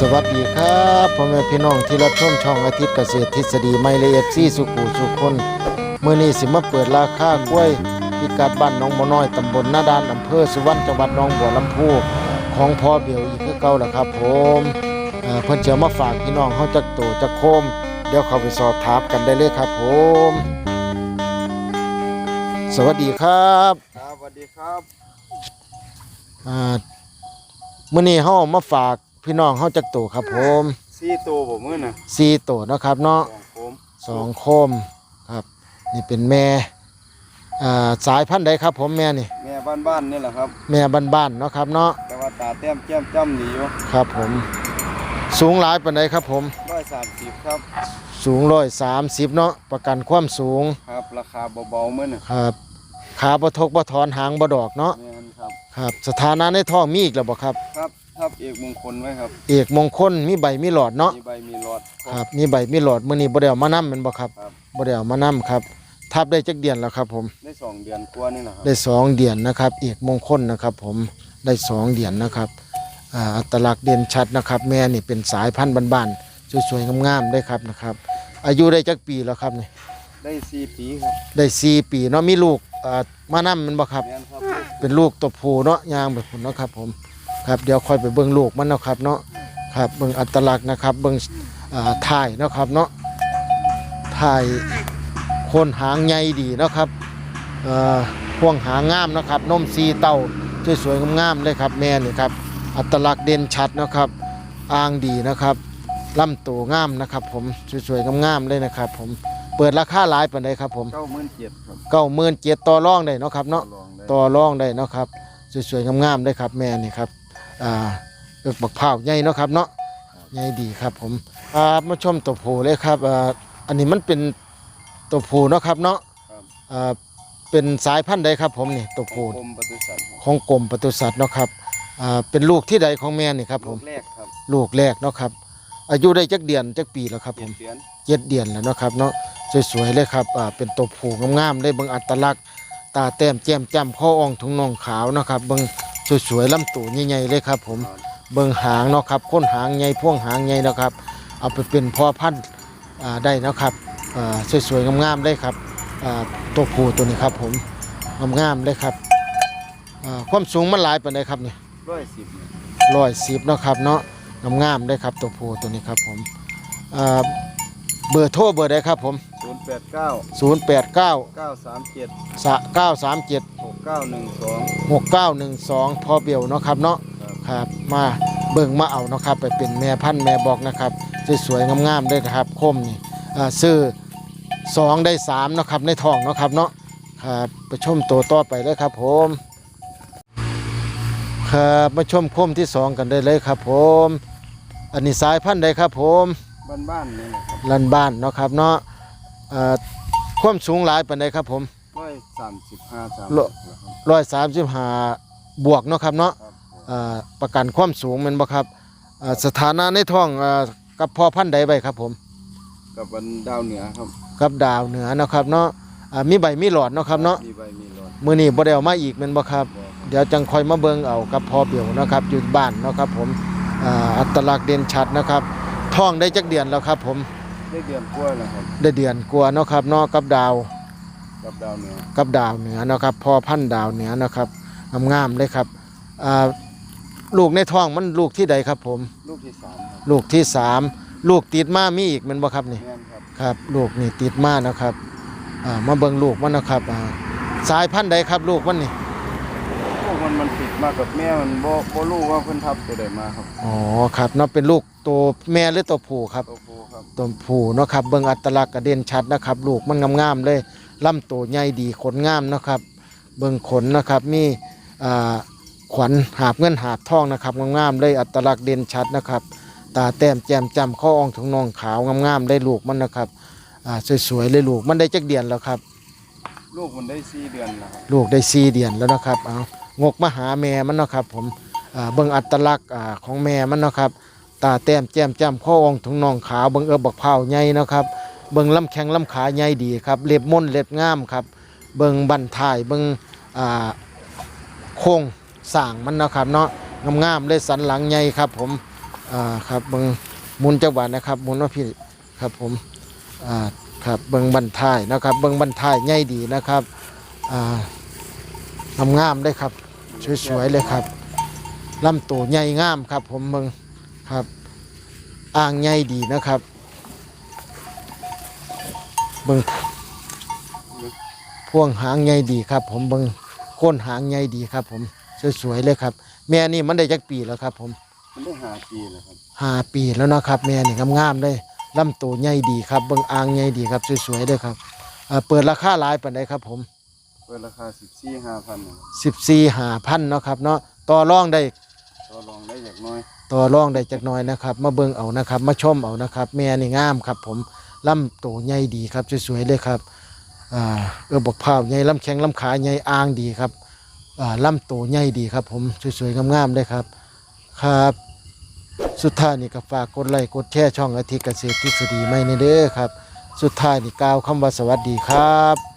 สวัสดีครับพ่อแม่พี่น้องที่รับชมช่องอาทิตย์เกษตรทฤษฎีไม่ละเอียดซี่สุกูสุคนเมื่อนี้สิมาเปิดราคากล้วยพิกัดบ้านหน้องบัวน้อยตำบลนาดานอำเภอสุวรรณจังหวัดหนองบัวลำพูของพ่อเบียวอีกคือเก่าแหละครับผมเอ่อเพิ่นจะมาฝากพี่น้องเฮาจักโตจักโคม เดี๋ยวเข้าไปสอบถามกันได้เลยครับผม สวัสดีครับครับสวัสดีครับอ่ามื้อนี้เฮามาฝาก พี่น้องเฮาจักโตครับผมซี่ตัวผมมือน่ะสี่โตเนาะครับเนาะของผมสองโคมครับ นี่เป็นแม่อ่าสายพันธุ์ใดครับผมแม่นี่ แม่บ้านๆนี่แหละครับ แม่บ้านๆเนาะครับเนาะแต่ว่าตาแต้มแก้มจ้ำหนีอยู่ครับผม สูงหลายปานใดครับผม ร้อยสามสิบครับสูงร้อยสามสิบเนาะประกันความสูงครับ ราคาเบาๆมือน่ะครับขาบ่ทกบ่ถอนหางบ่ดอกเนาะแม่นครับ ครับ สถานะในท้องมีอีกแล้วบ่ครับ ครับ ทับเอกมงคลไว้ครับเอกมงคลมีใบมีหลอดเนาะมีใบมีหลอด ครับมีใบมีหลอดมื้อนี้บ่ได้เอามานํแม่นบ่ครับครับ บ่ได้เอามานํครับ ทับได้จักเดือนแล้วครับผม ได้สองเดือนกว่านี่แหละครับได้สองเดือนนะครับเอกมงคลนะครับผมได้สองเดือนนะครับอ่าอัตลักษณ์เด่นชัดนะครับ แม่นี่เป็นสายพันธุ์บ้านๆสวยๆงามๆได้ครับนะครับ อายุได้จักปีแล้วครับนี่ได้สี่ปีครับได้สี่ปีเนาะมีลูกอ่ามานํมันบ่ครับ แม่นครับเป็นลูกตัวผู้เนาะยางแบบผมเนาะครับผม ครับเดี๋ยวค่อยไปเบิ่งลูกมันเนาะครับเนาะครับเบิ่งอัตลักษณ์นะครับเบิ่งอ่าถ่ายเนาะครับเนาะถ่ายโคนหางใหญ่ดีเนาะครับเอ่อพ่วงหางงามเนาะครับนมสีเต้าสวยๆงามๆเลยครับแม่นี่ครับอัตลักษณ์เด่นชัดเนาะครับอ่างดีนะครับลำตัวงามนะครับ ผมสวยๆงามๆเลยนะครับ ผมเปิดราคาหลายปานใดครับผมเก้าหมื่นเจ็ดครับเก้าหมื่นเจ็ดต่อรองได้เนาะครับเนาะลองได้ต่อรองได้เนาะครับสวยๆงามๆได้ครับแม่นี่ครับอ่า เอิกบักพร้าวใหญ่เนาะครับเนาะใหญ่ดีครับผมอ่ามาชมตัวผู้เลยครับอ่าอันนี้มันเป็นตัวผู้เนาะครับเนาะครับ อ่าเป็นสายพันธุ์ใดครับผมนี่ตัวผู้กรมปศุสัตว์ครับของกรมปศุสัตว์เนาะครับอ่าเป็นลูกที่ใดของแม่นี่ครับผลูมกแรกครับลูกแรกเนาะครับอายุได้จักเดือนจักปีแล้วครับผเจ็ดม เดือนเจ็ดเดือนแล้วเนาะครับเนาะสวยๆเลยครับอ่าเป็นตัวผูงามๆได้เบิ่งอัตลักษณ์ ตาแต้มแจ่มจ้ำข้ออ่องถุงน่องขาวเนาะครับเบิ่ง สวยๆลำตัวใหญ่ๆเลยครับ ผมเบิ่งหางเนาะครับค้นหางใหญ่พ่วงหางใหญ่เนาะครับ เอาไปเป็นพ่อพันธุ์อ่าได้เนาะครับอ่าสวยๆงามๆเลยครับอ่าตัวผูตัวนี้ครับ ผมงามๆเลยครับอ่าความสูงมันหลายปานใดครับนี่ร้อยสิบร้อยสิบเนาะครับเนาะงามๆเลยครับตัวผูตัวนี้ครับผมอ่าเบอร์โทรเบอร์ใดครับผมศูนย์แปด เก้า0 8 9เก้าสามเจ็ด9 3 7หกเก้าหนึ่งสอง 6 9 1 2 พอเบียวเนาะครับเนาะครับ ครับ มาเบิ่งมาเอาเนาะครับ ไปเป็นแม่พันธุ์แม่บอกนะครับสวยๆงามๆเลยนะครับคมนี่อ่าซื้อสองได้สามเนาะครับในท้องเนาะครับเนาะครับไปชมตัวต่อไปเลยครับผมครับมาชมคมที่สองกันได้เลยครับผม อันนี้สายพันธุ์ใดครับผม บ้านๆนี่แหละครับลันบ้านเนาะครับเนาะอ่าความสูงหลายปานใดครับผมร้อย สามสิบห้าสามโล ร้อยสามสิบห้าบวกเนาะครับเนาะครับอ่าประกันความสูงแมันบ่ครับอ่าสถานะในท้องอ่ากับพ่อพันธุ์ใดใบครับผม กับวันดาวเหนือครับกับดาวเหนือเนาะครับเนาะอ่ามีใบมีหลอดเนาะครับเนาะมีใบมีหลอดมื้อนี้บ่ได้เอามาอีกแม่นบ่ครับ บอกเดี๋ยวจังค่อยมาเบิ่งเอากับพ่อเปียวเนาะครับอยู่บ้านเนาะครับผมอ่าอัตลักษณ์เด่นชัดนะครับท้องได้จักเดือนแล้วครับผม ได้เดือนกล้วยแล้วครับได้เดือนกว่าเนาะครับเนาะกับดาว กับดาวเหนือกับดาวเหนือเนาะครับพ่อพันธุ์ดาวเหนือนะครับงามๆเลยครับอ่าลูกในท้องมันลูกที่ใดครับผม ลูกที่สามครับลูกที่สามลูกติดมามีอีกแมันบ่ครับนี่แม่นครับครับ ลูกนี่ติดมานะครับอ่ามาเบิ่งลูกมันนะครับอ่าสายพันธุ์ใดครับลูกมันนี่พวกมันมันติดมากับแม่มันบ่บ่รู้ว่าเพิ่นทับตัวใดมาครับอ๋อครับเนาะเป็นลูกตัวแม่หรือตัวผู้ครับ ตัวผู้ครับตัวผู้เนาะครับเบิ่งอัตลักษณ์กระเด่นชัดนะครับ ลูกมันงามๆเลย ลำตัวใหญ่ดีขนงามนะครับ เบิ่งขนนะครับมีอ่าขวัญหาบเงินหาบทองนะครับงามๆเลยอัตลักษณ์เด่นชัดนะครับ ตาแต้มแจ่มจ้ำข้ออ่องถุงน่องขาวงามๆได้ลูกมันนะครับอ่าสวยๆเลยลูกมันได้จักเดือนแล้วครับ ลูกมันได้สี่เดือนแล้วครับลูกได้สี่เดือนแล้วนะครับเอางกมาหาแม่มันเนาะครับ ผมอ่าเบิ่งอัตลักษณ์อ่าของแม่มันเนาะครับ ตาแต้มแจ่มจ้ำข้ออ่องถุงน่องขาวเบิ่งเอิบบักเผาวใหญ่เนาะครับ เบิ่งลำแข้งลำขาใหญ่ดีครับเล็บม่นเล็บงามครับ เบิ่งบันทายเบิ่งโค้งสร้างมันเนาะครับเนาะงามๆเลยสันหลังใหญ่ครับ ผมครับเบิ่งมุนจังหวะนะครับมุนว่าพี่ครับผมครับเบิ่งบันทายนะครับ เบิ่งบันทายใหญ่ดีนะครับอ่างามๆได้ครับสวยๆเลยครับลำตัวใหญ่งามครับ ผมเบิ่งครับอ่างใหญ่ดีนะครับ เบิ่งพวงหางใหญ่ดีครับ ผมเบิ่งโค่นหางใหญ่ดีครับ ผมสวยๆเลยครับ แม่นี่มันได้จักปีแล้วครับ ผมมันได้หาปีแล้วครับห้าปีแล้วนะครับ แม่นี่งามๆเลยลำตัวใหญ่ดีครับเบิ่งอ่างใหญ่ดีครับสวยๆเลยครับเอ่อเปิดราคาหลายปานใดครับ ผมเปิดราคา14 5,000นะครับสิบสี่หาพันเนาะครับเนาะต่อรองได้ต่อรองได้อย่างน้อยต่อรองได้จักหน่อยนะครับ มาเบิ่งเอานะครับ มาชมเอานะครับ แม่นี่งามครับ ผม ลำโตใหญ่ดีครับสวยๆเลยครับเออบอกพร้าวใหญ่ลำแข็งลำขาใหญ่อ่างดีครับลำโตใหญ่ดีครับ ผมสวยๆงามๆเลยครับครับ สุดท้ายนี่ก็ฝากกดไลค์กดแชร์ช่องอาทิตย์เกษตรทฤษฎีไม่ในเด้อครับ สุดท้ายนี่กล่าวคำว่าสวัสดีครับ